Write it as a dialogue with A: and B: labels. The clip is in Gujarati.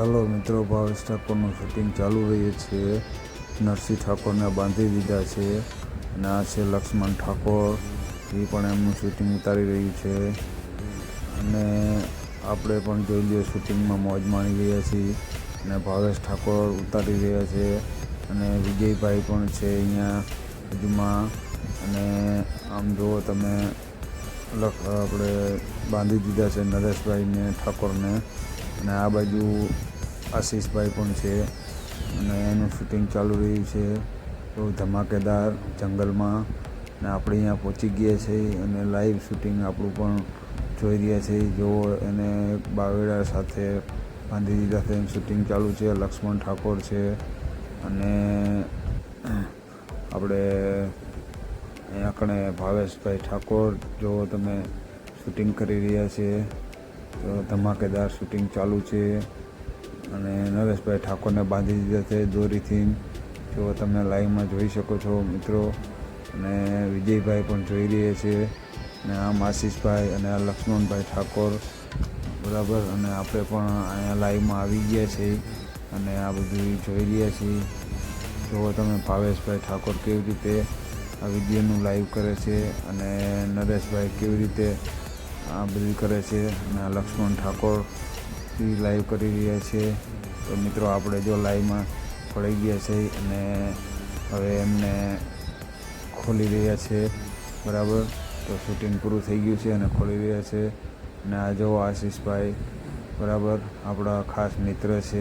A: હેલો મિત્રો, ભાવેશ ઠાકોરનું શૂટિંગ ચાલુ રહીએ છે. નરસિંહ ઠાકોરને બાંધી દીધા છે અને આ છે લક્ષ્મણ ઠાકોર. એ પણ એમનું શૂટિંગ ઉતારી રહ્યું છે. અને આપણે પણ જોઈ લઈએ શૂટિંગમાં મોજ માણી રહ્યા છીએ અને ભાવેશ ઠાકોર ઉતારી રહ્યા છે. અને વિજયભાઈ પણ છે અહીંયા બાજુમાં. અને આમ જુઓ તમે લખ આપણે બાંધી દીધા છે નરેશભાઈને, ઠાકોરને. અને આ બાજુ આશીષભાઈ પણ છે અને એનું શૂટિંગ ચાલુ રહ્યું છે. બહુ ધમાકેદાર જંગલમાં અને આપણે અહીંયા પહોંચી ગયા છીએ અને લાઈવ શૂટિંગ આપણું પણ જોઈ રહ્યા છે. જો એને બાવેડા સાથે બાંધી દીધા છે. શૂટિંગ ચાલુ છે. લક્ષ્મણ ઠાકોર છે અને આપણે અહીંયા કણે ભાવેશભાઈ ઠાકોર. જો તમે શૂટિંગ કરી રહ્યા છે. તો ધમાકેદાર શૂટિંગ ચાલુ છે અને નરેશભાઈ ઠાકોરને બાંધી દીધા છે દોરીથી. જો તમે લાઈવમાં જોઈ શકો છો મિત્રો. અને વિજયભાઈ પણ જોઈ રહ્યા છે. અને આમ આશીષભાઈ અને આ લક્ષ્મણભાઈ ઠાકોર. બરાબર? અને આપણે પણ અહીંયા લાઈવમાં આવી ગયા છીએ અને આ બધું જોઈ રહ્યા છીએ જો તમે ભાવેશભાઈ ઠાકોર કેવી રીતે આ વિડીયોનું લાઈવ કરે છે અને નરેશભાઈ કેવી રીતે આ બધું કરે છે અને લક્ષ્મણ ઠાકોર એ લાઈવ કરી રહ્યા છે. તો મિત્રો, આપણે જો લાઈવમાં પડી ગયા છે અને હવે એમને ખોલી રહ્યા છે, બરાબર? તો શૂટિંગ પૂરું થઈ ગયું છે અને ખોલી રહ્યા છે. અને આ જો આશીષભાઈ, બરાબર? આપણા ખાસ મિત્ર છે.